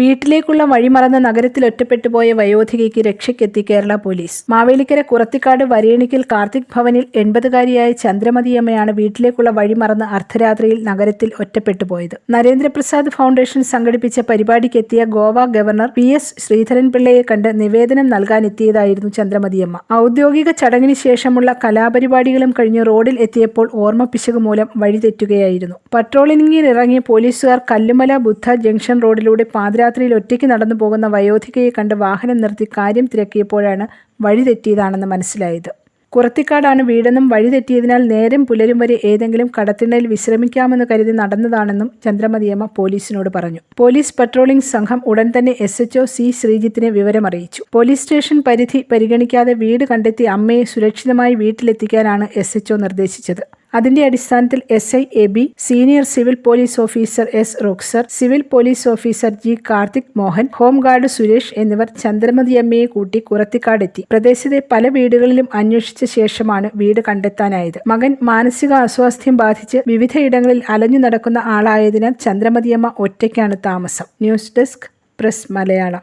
വീട്ടിലേക്കുള്ള വഴിമറന്ന് നഗരത്തിൽ ഒറ്റപ്പെട്ടു പോയ വയോധികയ്ക്ക് രക്ഷയ്ക്കെത്തി കേരള പോലീസ്. മാവേലിക്കര കുറത്തിക്കാട് വരേണിക്കൽ കാർത്തിക് ഭവനിൽ എൺപതുകാരിയായ ചന്ദ്രമതിയമ്മയാണ് വീട്ടിലേക്കുള്ള വഴിമറന്ന് അർദ്ധരാത്രിയിൽ നഗരത്തിൽ ഒറ്റപ്പെട്ടു പോയത്. നരേന്ദ്രപ്രസാദ് ഫൗണ്ടേഷൻ സംഘടിപ്പിച്ച പരിപാടിക്കെത്തിയ ഗോവ ഗവർണർ പി എസ് ശ്രീധരൻപിള്ളയെ കണ്ട് നിവേദനം നൽകാനെത്തിയതായിരുന്നു ചന്ദ്രമതിയമ്മ. ഔദ്യോഗിക ചടങ്ങിന് ശേഷമുള്ള കലാപരിപാടികളും കഴിഞ്ഞ് റോഡിൽ എത്തിയപ്പോൾ ഓർമ്മ പിശക് മൂലം വഴിതെറ്റുകയായിരുന്നു. പട്രോളിംഗിൽ ഇറങ്ങിയ പോലീസുകാർ കല്ലുമല ബുദ്ധ ജംഗ്ഷൻ റോഡിലൂടെ പാതിരാത്രിയിൽ ഒറ്റയ്ക്ക് നടന്നു പോകുന്ന വയോധികയെ കണ്ട് വാഹനം നിർത്തി കാര്യം തിരക്കിയപ്പോഴാണ് വഴി തെറ്റിയതാണെന്ന് മനസ്സിലായത്. കുറത്തിക്കാടാണ് വീടെന്നും വഴി തെറ്റിയതിനാൽ നേരം പുലരും വരെ ഏതെങ്കിലും കടത്തിണ്ണയിൽ വിശ്രമിക്കാമെന്ന് കരുതി നടന്നതാണെന്നും ചന്ദ്രമതിയമ്മ പോലീസിനോട് പറഞ്ഞു. പോലീസ് പട്രോളിംഗ് സംഘം ഉടൻ തന്നെ എസ് എച്ച്ഒ സി ശ്രീജിത്തിനെ വിവരമറിയിച്ചു. പോലീസ് സ്റ്റേഷൻ പരിധി പരിഗണിക്കാതെ വീട് കണ്ടെത്തി അമ്മയെ സുരക്ഷിതമായി വീട്ടിലെത്തിക്കാനാണ് എസ് നിർദ്ദേശിച്ചത്. അതിന്റെ അടിസ്ഥാനത്തിൽ S I A B senior civil police officer S റോക്സർ civil police officer G Karthik Mohan home guard Suresh എന്നിവർ ചന്ദ്രമതിയമ്മയെ കൂട്ടി കുറത്തിക്കാടെത്തി പ്രദേശത്തെ പല വീടുകളിലും അന്വേഷിച്ച ശേഷമാണ് വീട് കണ്ടെത്താനായത്. മകൻ മാനസിക അസ്വാസ്ഥ്യം ബാധിച്ച് വിവിധയിടങ്ങളിൽ അലഞ്ഞു നടക്കുന്ന ആളായതിനാൽ ചന്ദ്രമതിയമ്മ ഒറ്റയ്ക്കാണ് താമസം. News desk press Malayalam.